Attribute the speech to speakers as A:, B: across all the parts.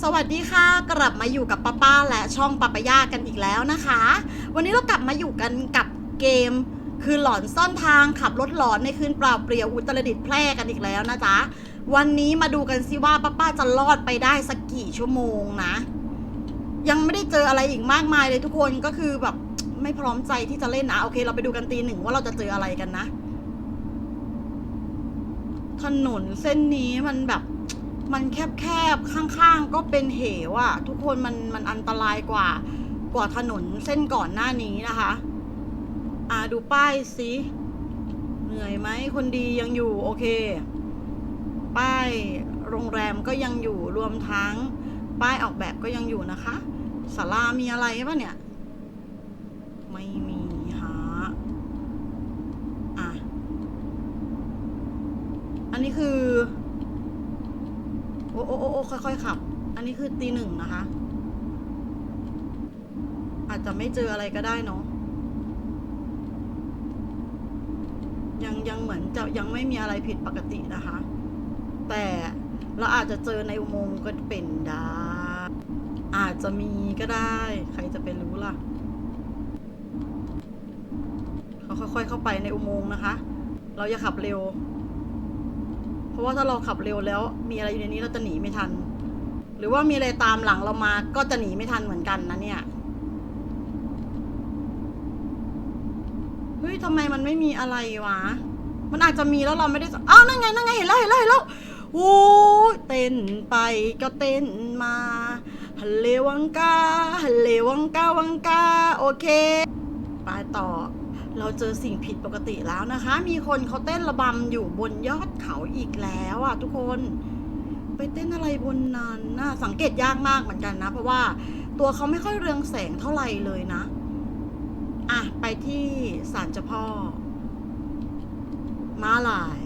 A: สวัสดีค่ะ กลับมาอยู่กับป้าป้าและช่องปาปายากันอีกแล้วนะคะ วันนี้เรากลับมาอยู่กันกับเกม คือหลอนซ่อนทางขับรถหลอนในคืนเปล่าเปลี่ยวอุตรดิตถ์แพร่กันอีกแล้วนะจ๊ะวันนี้มาดูกันสิว่าป้าป้าจะรอดไปได้สักกี่ชั่วโมงนะ ยังไม่ได้เจออะไรอีกมากมายเลยทุกคนก็คือแบบไม่พร้อมใจที่จะเล่นนะโอเค เราไปดูกันตีหนึ่งว่าเราจะเจออะไรกันนะ ถนนเส้นนี้มันแบบ มันแคบๆ ข้างๆ ก็เป็นเหวอะทุกคนมันมันอันตรายกว่ากว่าถนนเส้นก่อนหน้านี้นะคะ อ่าดูป้ายสิ เหนื่อยไหมคนดียังอยู่โอเค ป้ายโรงแรมก็ยังอยู่รวมทั้ง ป้ายออกแบบก็ยังอยู่นะคะศาลามีอะไรปะเนี่ย ไม่มีฮะอะ อันนี้คือ โอ้โอ้โอ้ค่อยๆขับ อันนี้คือตีหนึ่งนะคะ อาจจะไม่เจออะไรก็ได้เนาะยังยังเหมือนจะยังไม่มีอะไรผิดปกตินะคะ แต่เราอาจจะเจอในอุโมงค์ก็เป็นได้อาจจะมีก็ได้ ใครจะไปรู้ล่ะเขาค่อยๆเข้าไปในอุโมงค์นะคะ เราอย่าขับเร็ว ราะว่าถ้าเราขับเร็วแล้ว มีอะไรอยู่ในนี้เราจะหนีไม่ทัน หรือว่ามีอะไรตามหลังเรามาก็จะหนีไม่ทันเหมือนกันนะเนี่ยเฮ้ยทำไมมันไม่มีอะไรวะ มันอาจจะมีแล้วเราไม่ได้อ้าวนั่นไงนั่นไงเห็นแล้วเห็นแล้วเห็นแล้วโอ้ยเต้นไปก็เต้นมาฮัลเลวังกาฮัลเลวังกาวังกาโอเค ไปต่อ เราเจอสิ่งผิดปกติแล้วนะคะ มีคนเขาเต้นระบำอยู่บนยอดเขาอีกแล้วอะทุกคน ไปเต้นอะไรบนนั้นน่าสังเกตยากมากเหมือนกันนะ เพราะว่าตัวเขาไม่ค่อยเรืองแสงเท่าไหร่เลยนะ อะ ไปที่ศาลเจ้าพ่อ มาลาย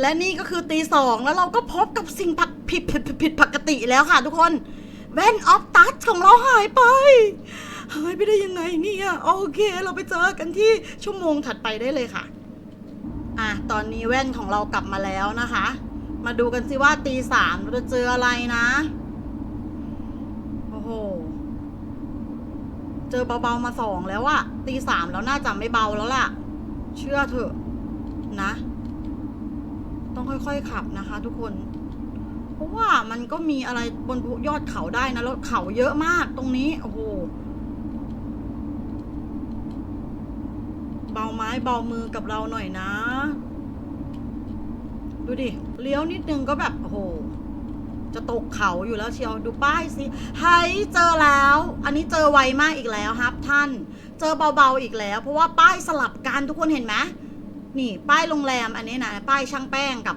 A: และนี่ก็คือตีสองแล้วเราก็พบกับสิ่งผิดผิดผิดผิดปกติแล้วค่ะทุกคนแว่นออฟตัสของเราหายไป หายไปได้ยังไงเนี่ย โอเค เราไปเจอกันที่ชั่วโมงถัดไปได้เลยค่ะ อะ ตอนนี้แว่นของเรากลับมาแล้วนะคะ มาดูกันสิว่าตีสามเราจะเจออะไรนะ โอ้โห เจอเบาๆมาสองแล้วอะตีสามแล้วน่าจะไม่เบาแล้วล่ะ เชื่อเถอะนะ ต้องค่อยๆขับนะคะ ทุกคนเพราะว่ามันก็มีอะไรบนยอดเขาได้นะแล้วเขาเยอะมากตรงนี้ โอ้โห เบาไม้เบามือกับเราหน่อยนะ ดูดิ เลี้ยวนิดนึงก็แบบโอ้โห จะตกเขาอยู่แล้วเชียว ดูป้ายสิเฮ้ยเจอแล้ว อันนี้เจอไวมากอีกแล้วครับท่าน เจอเบาๆอีกแล้ว เพราะว่าป้ายสลับกันทุกคนเห็นไหมนี่ป้ายโรงแรมอันนี้นะป้ายช่างแป้งกับ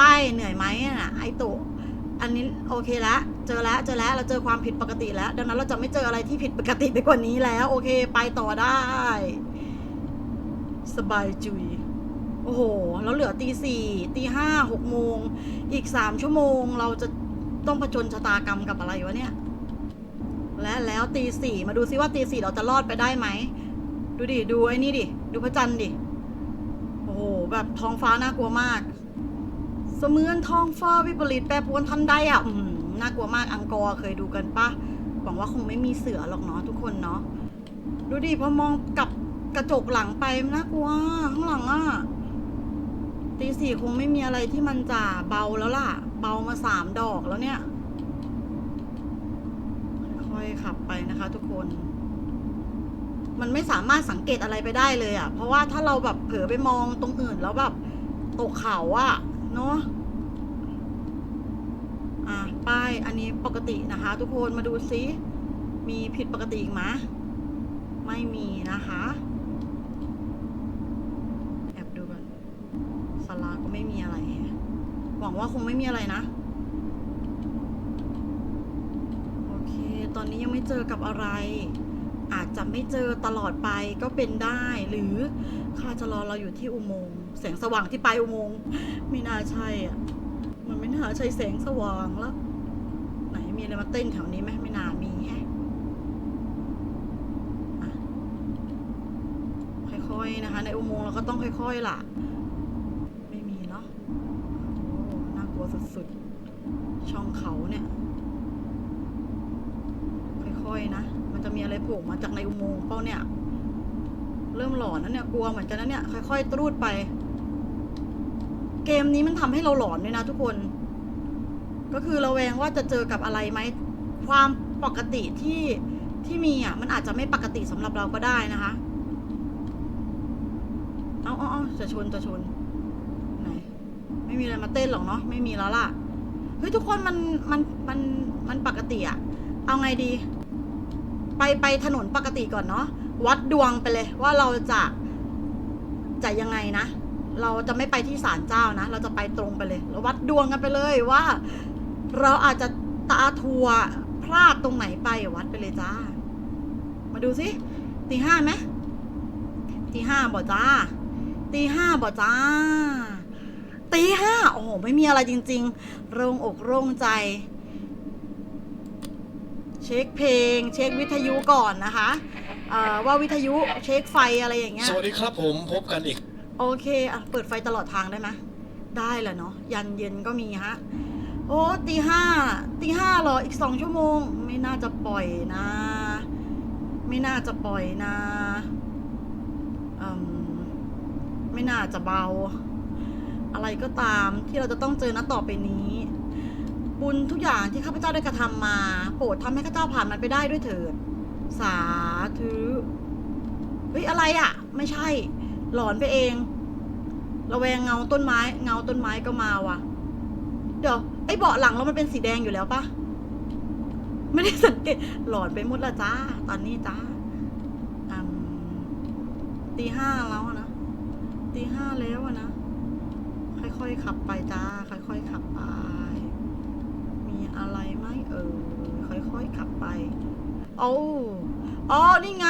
A: ป้ายเหนื่อยไหมน่ะไอตุอันนี้โอเคแล้วเจอแล้วเจอแล้วเราเจอความผิดปกติแล้ว ดังนั้นเราจะไม่เจออะไรที่ผิดปกติไปกว่านี้แล้ว โอเค ไปต่อได้ สบายจุย โอ้โห แล้วเหลือตีสี่ตีห้าหกโมง อีกสามชั่วโมงเราจะต้องผจญชะตากรรมกับอะไรวะเนี่ย และแล้วตีสี่มาดูซิว่าตีสี่เราจะรอดไปได้ไหม ดูดิ ดูไอ้นี่ดิ ดูพระจันทร์ดิ โอ้โห แบบท้องฟ้าน่ากลัวมาก เสมือนท้องฟ้าวิปริตแปรปรวนทันใดอะน่ากลัวมากอังกอร์เคยดูกันปะหวังว่าคงไม่มีเสือหรอกเนาะทุกคนเนาะดูดิพอมองกลับ กระจกหลังไปน่ากลัวข้างหลังอะตีสี่คงไม่มีอะไรที่มันจะเบาแล้วล่ะ เบามาสามดอกแล้วเนี่ย ค่อยๆขับไปนะคะ ทุกคน มันไม่สามารถสังเกตอะไรไปได้เลยอะ่ะ เพราะว่าถ้าเราแบบเผลอไปมองตรงอื่นแล้วแบบตกเขาอะ่ะ เนาะอะป้ายอันนี้ปกตินะคะ ทุกคนมาดูซิ มีผิดปกติอีกไหมไม่มีนะคะ แอบดูก่อน ศาลาก็ไม่มีอะไรแฮะ หวังว่าคงไม่มีอะไรนะ โอเค ตอนนี้ยังไม่เจอกับอะไร อาจจะไม่เจอตลอดไปก็เป็นได้ หรือข้าจะรอเราอยู่ที่อุโมงค์แสงสว่างที่ปลายอุโมงค์ไม่น่าใช่อะ มันไม่น่าใช่แสงสว่างแล้ว ไหนมีอะไรมาเต้นแถวนี้ไหมไม่น่ามีแฮะค่อยๆนะคะ ในอุโมงค์เราก็ต้องค่อย ๆ ล่ะ ไม่มีเนาะโอ้น่ากลัว สุดๆ ช่องเขาเนี่ย ค่อยๆนะ มันจะมีอะไรโผล่มาจากในอุโมงค์เป้าเนี่ย เริ่มหลอนนะเนี่ย กลัวเหมือนกันนะเนี่ย ค่อยๆตรูดไป เกมนี้มันทำให้เราหลอนด้วยนะทุกคน ก็คือเราแวงว่าจะเจอกับอะไรไหม ความปกติที่ที่มีอะ มันอาจจะไม่ปกติสำหรับเราก็ได้นะคะ เอาเอาเอาจะชนจะชนไหน ม่มีอะไรมาเต้นหรอกเนาะไม่มีแล้วล่ะเฮ้ยทุกคนมันมันมันมันปกติอะเอาไงดี ไปไปถนนปกติก่อนเนาะวัดดวงไปเลยว่าเราจะจะยังไงนะ เราจะไม่ไปที่ศาลเจ้านะ เราจะไปตรงไปเลยเราวัดดวงกันไปเลยว่า เราอาจจะตาทัวพลาดตรงไหนไปวัดไปเลยจ้า มาดูสิตีห้าไหมตีห้าบ่จ้าตีห้าบ่จ้า ตีห้าโอ้โห ไม่มีอะไรจริง ๆโรงอกโล่งใจ เช็คเพลง เช็ควิทยุก่อนนะคะเอ่อว่าวิทยุเช็คไฟอะไรอย่างเงี้ย
B: สวัสดีครับผมพบกันอีก
A: โอเคอะเปิดไฟตลอดทางได้ไหมได้แหละเนาะยันเย็นก็มีฮะ โอ้ตีห้าตีห้าเหรออีกสองชั่วโมง ไม่น่าจะปล่อยนะ ไม่น่าจะปล่อยนะอืมไม่น่าจะเบา อะไรก็ตามที่เราจะต้องเจอนะต่อไปนี้ บุญทุกอย่างที่ข้าพเจ้าได้กระทำมา โปรดทำให้ข้าพเจ้าผ่านมันไปได้ด้วยเถิด สาธุเฮ้ยอะไรอะ่ะ ไม่ใช่ หลอนไปเองระแวงเงาต้นไม้ เงาต้นไม้ก็มาว่ะ เดี๋ยวไอ้เบาะหลังเรามันเป็นสีแดงอยู่แล้วปะไม่ได้สังเกตหลอนไปหมดละจ้า ตอนนี้จ้าตีห้าแล้วนะตีห้าแล้วอะนะ ค่อยๆขับไปจ้า ค่อยๆขับไป มีอะไรไหมเออ ค่อยๆขับไปโอ้อ๋อ นี่ไง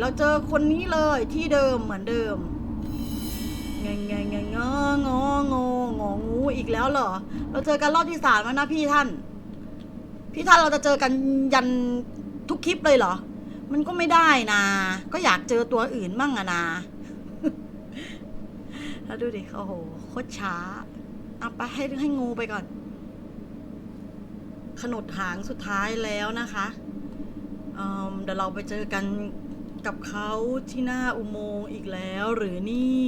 A: เราเจอคนนี้เลยที่เดิมเหมือนเดิมไงไงไงงงงงงูอีกแล้วเหรอ เราเจอกันรอบที่สามแล้วนะพี่ท่าน พี่ท่านเราจะเจอกันยันทุกคลิปเลยเหรอ มันก็ไม่ได้นะ ก็อยากเจอตัวอื่นมั่งอะนะ แล้วดูดิ โอ้โห คตรช้าเอาไปให้ให้งูไปก่อน ขนดหางสุดท้ายแล้วนะคะเเดี๋ยวเราไปเจอกันกับเขาที่หน้าอุโมงค์อีกแล้วหรือนี่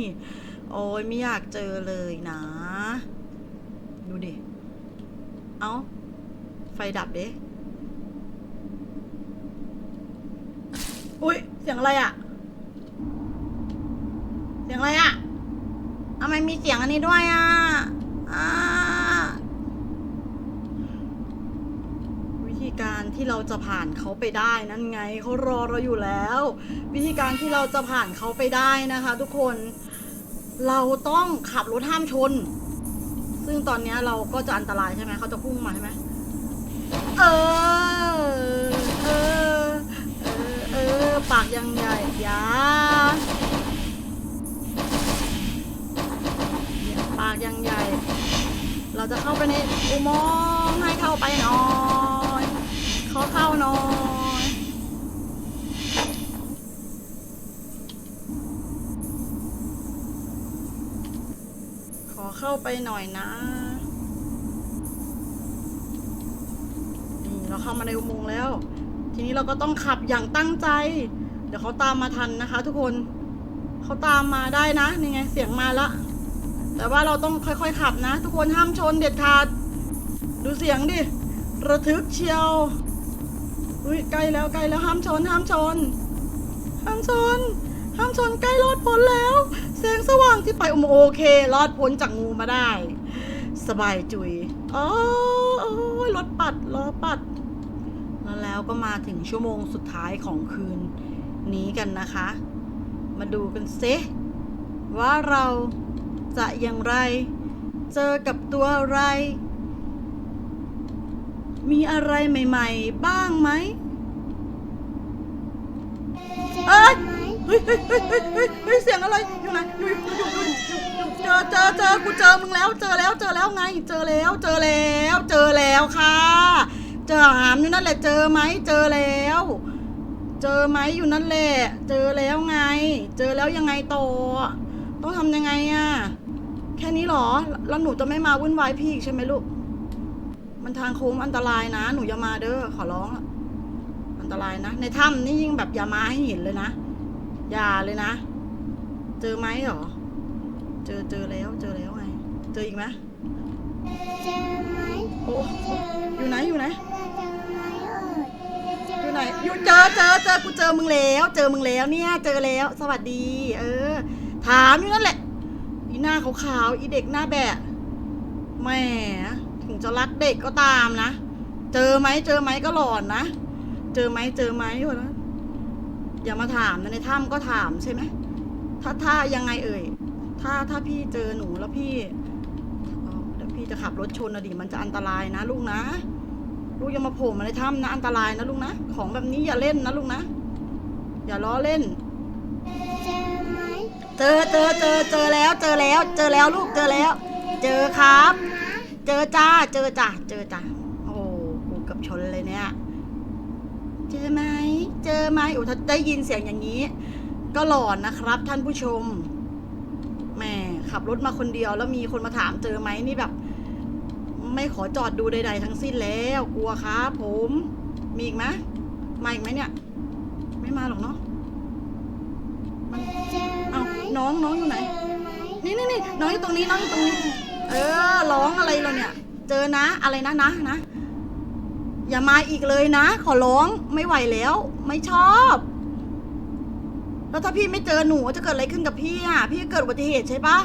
A: โอ้ยไม่อยากเจอเลยนะ ดูดิ เอาไฟดับเด้อุ้ยเสียงอะไรอะเสียงอะไรอะำไมมีเสียงอันนี้ด้วยอะอ่าวิธีการที่เราจะผ่านเขาไปได้นั่นไงเขารอเราอยู่แล้ว วิธีการที่เราจะผ่านเขาไปได้นะคะ ทุกคนเราต้องขับรถห้ามชน ซึ่งตอนนี้เราก็จะอันตรายใช่ไหมเขาจะพุ่งมาใช่ไหมเออ เออ เออ เออ ปากยังใหญ่ยาากยังใหญ่ เราจะเข้าไปในอุโมงค์ให้เข้าไปหน่อยขอเข้าหน่อยขอเข้าไปหน่อยนะนี่เราเข้ามาในอุโมงค์แล้ว ทีนี้เราก็ต้องขับอย่างตั้งใจ เดี๋ยวเขาตามมาทันนะคะ ทุกคนเขาตามมาได้นะนี่ไงเสียงมาล้ว แต่ว่าเราต้องค่อยๆขับนะ ทุกคนห้ามชนเด็ดขาด ดูเสียงดิ ระทึกเชียว อุ้ยใกล้แล้วใกล้แล้วห้ามชนห้ามชน ห้ามชน ห้ามชนใกล้รอดพ้นแล้ว แสงสว่างที่ไปอุโมงค์โอเค รอดพ้นจากงูมาได้ สบายจุยอ๋อโอ้ยรถปัดล้อปัด แล้วแล้วก็มาถึงชั่วโมงสุดท้ายของคืนนี้กันนะคะ มาดูกันเซว่าเรา จะอย่างไร เจอกับตัวอะไร มีอะไรใหม่ ๆ บ้างไหมเอ้ยเฮ้ยเฮ้ยเฮ้ยเฮ้ยเฮ้ยเสียงอะไรอยู่ไหนอยู่อยู่อยู่อยู่อยู่อยู่เจอเจอเจอกูเจอมึงแล้ว เจอแล้วเจอแล้วไง เจอแล้วเจอแล้ว เจอแล้วค่ะ เจอหามอยู่นั่นแหละเจอไหมเจอแล้ว เจอไหมอยู่นั่นแหละ เจอแล้วไง เจอแล้วยังไงต่อต้องทำยังไงอะ แค่นี้เหรอ แล้วหนูจะไม่มาวุ่นวายพี่อีกใช่ไหมลูกมมันทางโค้งอันตรายนะ หนูอย่ามาเด้อขอร้องอะอันตรายนะ ในถ้ำนี่ยิ่งแบบอย่ามาให้เห็นเลยนะ อย่าเลยนะ เจอไหมเหรอ เจอเจอแล้ว เจอแล้วไง เจออีกไหม
C: เจอไหม
A: โอ้
C: เจอ
A: อยู่ไหนอยู่ไหน
C: เจอไหมเอ่ย
A: อยู่ไหนอยู่เจอเจอเจอกูเจอมึงแล้ว เจอมึงแล้วเนี่ย เจอแล้ว สวัสดี เออ ถามอยู่นั่นแหละอี หน้าขาวๆอีเด็กหน้าแบะแหมถึงจะรักเด็กก็ตามนะ เจอไหมเจอไหมก็หลอนนะ เจอไหมเจอไหมวะนะอย่ามาถามนะในถ้ำก็ถามใช่ไหมถ้าถ้ายังไงเอ่ย ถ้าถ้าพี่เจอหนูแล้วพี่เดี๋ยวพี่จะขับรถชนนะดิมันจะอันตรายนะ ลูกนะ ลูกอย่ามาโผล่มาในถ้ำนะอันตรายนะลูกนะ ของแบบนี้อย่าเล่นนะลูกนะ อย่าล้อเล่น
C: เจอ
A: เจอเจอเจอแล้วเจอแล้ว เจอแล้วลูกเจอแล้ว เจอครับ เจอจ้าเจอจ้าเจอจ้าโอ้กูกับชนเลยเนี่ย เจอไหมเจอไหมโอ้ถ้าได้ยินเสียงอย่างนี้ ก็หลอนนะครับ ท่านผู้ชมแหม่ขับรถมาคนเดียวแล้วมีคนมาถามเจอไหมนี่แบบ ไม่ขอจอดดูใด ๆ ทั้งสิ้นแล้วกลัวครับผมมีอีกไหมมาอีกไหมเนี่ย ไม่มาหรอกเนาะมัน น้องน้องอยู่ไหน
C: เจอไหม
A: นี่นี่นี่น้องอยู่ตรงนี้น้องอยู่ตรงนี้ เออร้องอะไรเราเนี่ย เจอนะอะไรนะนะนะอย่ามาอีกเลยนะ ขอร้องไม่ไหวแล้ว ไม่ชอบ แล้วถ้าพี่ไม่เจอหนูจะเกิดอะไรขึ้นกับพี่อะ พี่เกิดอุบัติเหตุใช่ปะ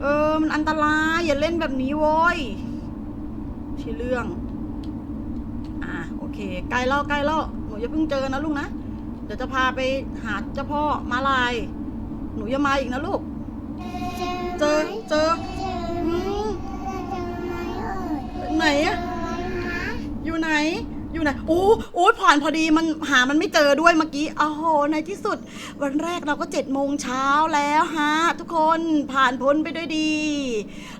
A: เออ มันอันตรายอย่าเล่นแบบนี้โว้ยใช่เรื่อง อะโอเคใกล้แล้วใกล้แล้วหนูอย่าเพิ่งเจอนะลูกนะ เดี๋ยวจะพาไปหาเจ้าพ่อมาลาย หนูอย่ามาอีกนะลูก
C: เจอ
A: เจอ
C: ไหม
A: เจอ
C: เจอ
A: อื
C: ไหม
A: ม
C: เจอไหมเอ่ย
A: ไหนอะ
C: เจอไหมนะ
A: อยู่ไหน อยู่ไหนโอ้โอ้ยผ่านพอดีมันหามันไม่เจอด้วยเมื่อกี้โอ้โหในที่สุด วันแรกเราก็เจ็ดโมงเช้าแล้วฮะ ทุกคนผ่านพ้นไปด้วยดี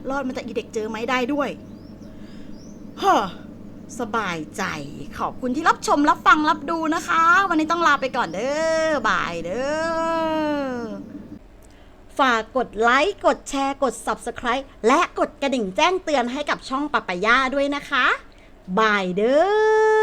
A: รอดมาจากอีเด็กเจอไหมได้ด้วยเฮ้อสบายใจ ขอบคุณที่รับชมรับฟังรับดูนะคะ วันนี้ต้องลาไปก่อนเด้อบายเด้อ ฝากกดไลค์ กดแชร์ กด Subscribe และกดกระดิ่งแจ้งเตือนให้กับช่องปะปะย่าด้วยนะคะบายเด้อ